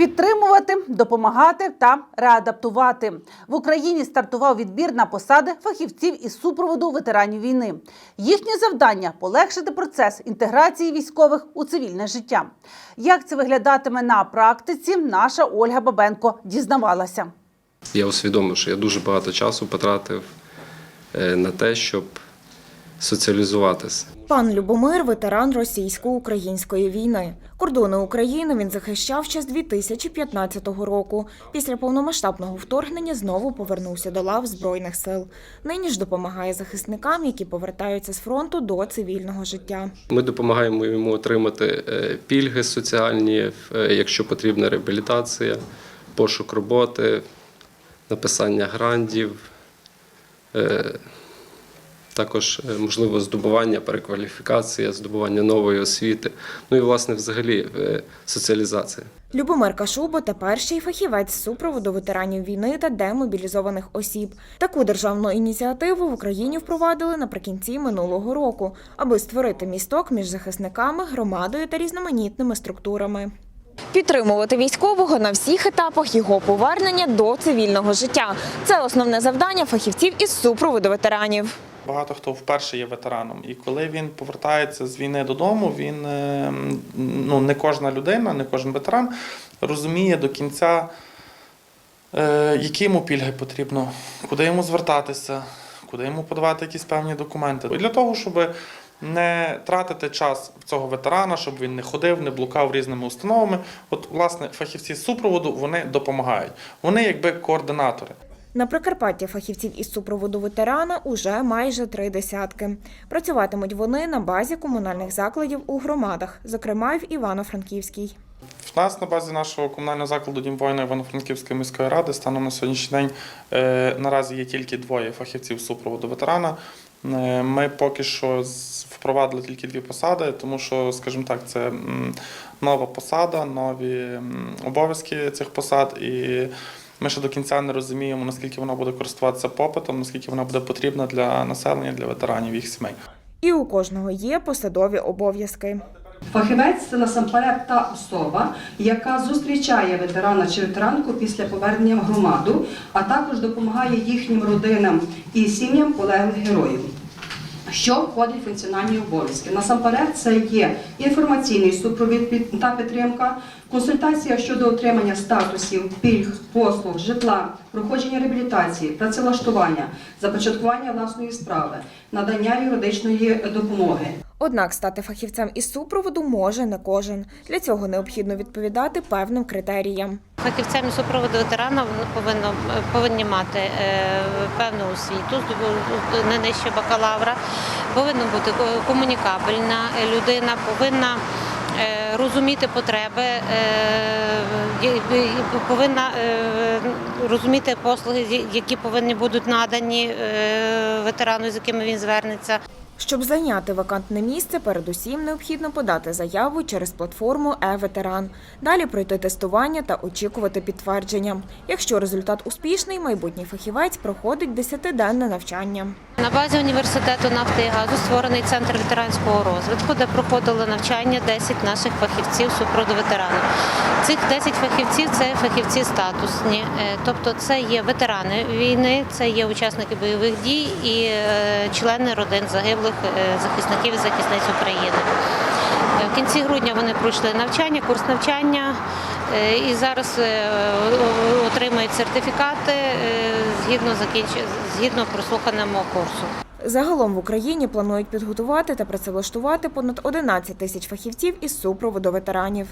Підтримувати, допомагати та реадаптувати в Україні стартував відбір на посади фахівців із супроводу ветеранів війни. Їхнє завдання полегшити процес інтеграції військових у цивільне життя. Як це виглядатиме на практиці, наша Ольга Бабенко дізнавалася. Я усвідомив, що я дуже багато часу потратив е, на те, щоб соціалізуватися. Пан Любомир ветеран російсько-української війни. Кордони України він захищав ще з 2015 року. Після повномасштабного вторгнення знову повернувся до лав збройних сил. Нині ж допомагає захисникам, які повертаються з фронту до цивільного життя. Ми допомагаємо йому отримати е, пільги соціальні, е, якщо потрібна реабілітація, пошук роботи, написання грантів, е, також е, можливо здобування, перекваліфікація, здобування нової освіти. Ну і власне взагалі е, соціалізація. Любомир Кашуба тепер ще й фахівець супроводу ветеранів війни та демобілізованих осіб. Таку державну ініціативу в Україні впровадили наприкінці минулого року, аби створити місток між захисниками, громадою та різноманітними структурами. Підтримувати військового на всіх етапах його повернення до цивільного життя це основне завдання фахівців із супроводу ветеранів. Багато хто вперше є ветераном, і коли він повертається з війни додому, він е, ну не кожна людина, не кожен ветеран розуміє до кінця, е, які йому пільги потрібно, куди йому звертатися, куди йому подавати якісь певні документи. І для того, щоб не тратити час цього ветерана, щоб він не ходив, не блукав різними установами. От, власне, фахівці з супроводу вони допомагають. Вони якби координатори. На Прикарпатті фахівців із супроводу ветерана уже майже три десятки. Працюватимуть вони на базі комунальних закладів у громадах, зокрема в Івано-Франківській. В нас на базі нашого комунального закладу Дім воїна Івано-Франківської міської ради станом на сьогоднішній день е, наразі є тільки двоє фахівців супроводу ветерана. Е, Ми поки що впровадили тільки дві посади, тому що, скажімо так, це нова посада, нові обов'язки цих посад. І ми ще до кінця не розуміємо, наскільки вона буде користуватися попитом, наскільки вона буде потрібна для населення, для ветеранів їх сімей. І у кожного є посадові обов'язки. Фахівець це насамперед та особа, яка зустрічає ветерана чи ветеранку після повернення в громаду, а також допомагає їхнім родинам і сім'ям полеглих героїв. Що входить в функціональні обов'язки? Насамперед, це є інформаційний супровід та підтримка, консультація щодо отримання статусів, пільг, послуг, житла, проходження реабілітації, працевлаштування, започаткування власної справи, надання юридичної допомоги. Однак стати фахівцем із супроводу може не кожен. Для цього необхідно відповідати певним критеріям. Фахівцям із супроводу ветерана вони повинно, повинні мати е, певну освіту, не нижче бакалавра, повинна бути комунікабельна людина, повинна е, розуміти потреби, е, повинна е, розуміти послуги, які повинні будуть надані е, ветерану, з якими він звернеться. Щоб зайняти вакантне місце, передусім необхідно подати заяву через платформу е-ветеран. Далі пройти тестування та очікувати підтвердження. Якщо результат успішний, майбутній фахівець проходить 10-денне навчання. На базі університету нафти і газу створений центр ветеранського розвитку, де проходили навчання 10 наших фахівців супроду ветеранів. Цих 10 фахівців це фахівці статусні, е, тобто це є ветерани війни, це є учасники бойових дій і е, члени родин загиблих е, захисників і захисниць України. Е, В кінці грудня вони пройшли навчання, курс навчання е, і зараз отримають сертифікати е, згідно згідно прослуханого курсу. Загалом в Україні планують підготувати та працевлаштувати понад 11 тисяч фахівців із супроводу ветеранів.